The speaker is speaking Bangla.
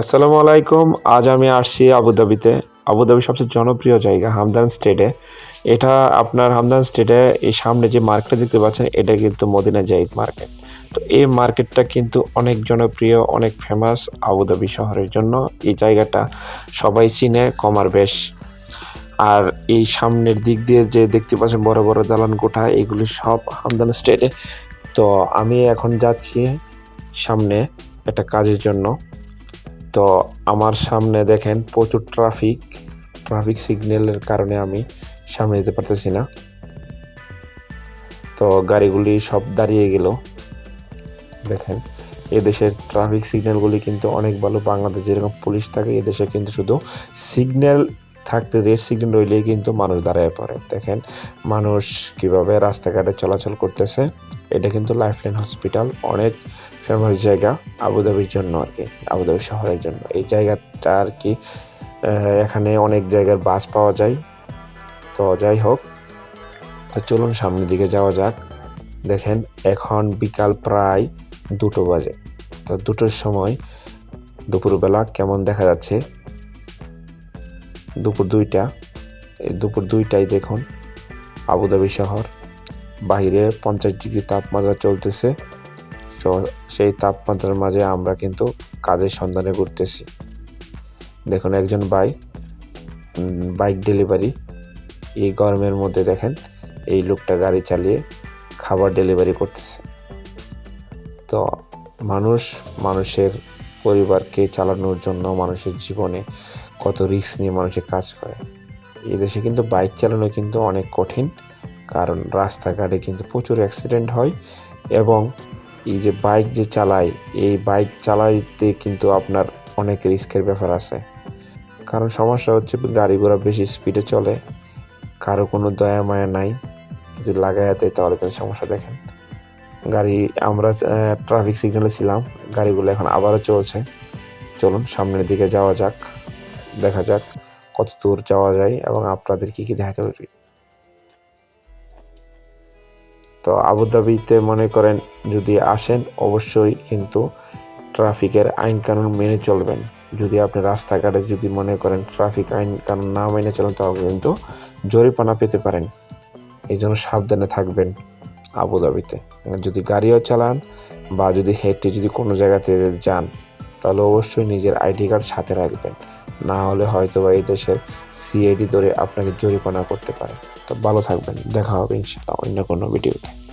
আসসালামু আলাইকুম। আজ আমি আসছি আবুধাবিতে। আবুধাবি সবচেয়ে জনপ্রিয় জায়গা হামদান স্টেটে। এটা আপনার হামদান স্টেটে এই সামনে যে মার্কেটটা দেখতে পাচ্ছেন, এটা কিন্তু মদিনা জাইদ মার্কেট। তো এই মার্কেটটা কিন্তু অনেক জনপ্রিয়, অনেক ফেমাস আবুধাবি শহরের জন্য। এই জায়গাটা সবাই চিনে কমার বেশ। আর এই সামনের দিক দিয়ে যে দেখতে পাচ্ছেন, বড় বড় দালান কোঠা, এগুলি সব হামদান স্টেটে। তো আমি এখন যাচ্ছি সামনে একটা কাজের জন্য। তো আমার সামনে দেখেন প্রচুর ট্রাফিক ট্রাফিক সিগন্যালের কারণে আমি সামনে যেতে পারতেছি না। তো গাড়িগুলি সব দাঁড়িয়ে গেল। দেখেন, এদেশের ট্রাফিক সিগন্যালগুলি কিন্তু অনেক ভালো। বাংলাদেশ যেরকম পুলিশ থাকে, এদেশে কিন্তু শুধু সিগন্যাল থাকতে রেড সিগন্যাল রইলেই কিন্তু মানুষ দাঁড়ায় পড়ে। দেখেন, মানুষ কীভাবে রাস্তাঘাটে চলাচল করতেছে, এটা কিন্তু লাইফলাইন হসপিটাল অনেক ফেমাস জায়গা আবুধাবির জন্য আর কি আবুধাবি শহরের জন্য। এই জায়গাটা আর কি এখানে অনেক জায়গার বাস পাওয়া যায়। তো যাই হোক, তো চলুন সামনের দিকে যাওয়া যাক। দেখেন, এখন বিকাল প্রায় দুটো বাজে। তো দুটোর সময় দুপুরবেলা কেমন দেখা যাচ্ছে? দুপুর দুইটা দুপুর দুইটায় দেখুন, আবুধাবি শহর। বাইরে পঞ্চাশ ডিগ্রি তাপমাত্রা চলতেছে। সেই তাপমাত্রার মাঝে আমরা কিন্তু কাজের সন্ধানে ঘুরতেছি। দেখুন একজন ভাই বাইক ডেলিভারি। এই গরমের মধ্যে দেখেন, এই লোকটা গাড়ি চালিয়ে খাবার ডেলিভারি করতেছে। তো মানুষ, মানুষের পরিবারকে চালানোর জন্য মানুষের জীবনে কত রিস্ক নিয়ে মানুষে কাজ করে। এই দেশে কিন্তু বাইক চালানো কিন্তু অনেক কঠিন, কারণ রাস্তাঘাটে কিন্তু প্রচুর অ্যাক্সিডেন্ট হয় এবং এই যে বাইক যে চালায়, এই বাইক চালাইতে কিন্তু আপনার অনেক রিস্কের ব্যাপার আছে। কারণ সমস্যা হচ্ছে গাড়ি ঘোড়া বেশি স্পিডে চলে, কারও কোনো দয়া মায়া নাই, যদি লাগাই দেয় তাহলে কিন্তু সমস্যা দেখেন। গাড়ি, আমরা ট্রাফিক সিগন্যালে ছিলাম, গাড়িগুলো এখন আবারও চলছে। চলুন, সামনের দিকে যাওয়া যাক, দেখা যাক কত দূর যাওয়া যায় এবং আপনাদের কী কী দেখাতে পারি। তো আবুধাবিতে মনে করেন, যদি আসেন, অবশ্যই কিন্তু ট্রাফিকের আইন কানুন মেনে চলবেন। যদি আপনি রাস্তাঘাটে যদি মনে করেন ট্রাফিক আইন কানুন না মেনে চলেন, তাহলে কিন্তু জরিমানা পেতে পারেন। এই জন্য সাবধানে থাকবেন। আবুধাবিতে। যদি গাড়িও চালান বা যদি হেঁটে যদি কোনো জায়গাতে যান, তাহলে অবশ্যই নিজের আইডি কার্ড সাথে রাখবেন। না হলে হয়তো বা এই দেশের সিআইডি ধরে আপনাকে জরিমানা করতে পারে। তো ভালো থাকবেন। দেখা হবে ইনশাল্লাহ অন্য কোনো ভিডিওতে।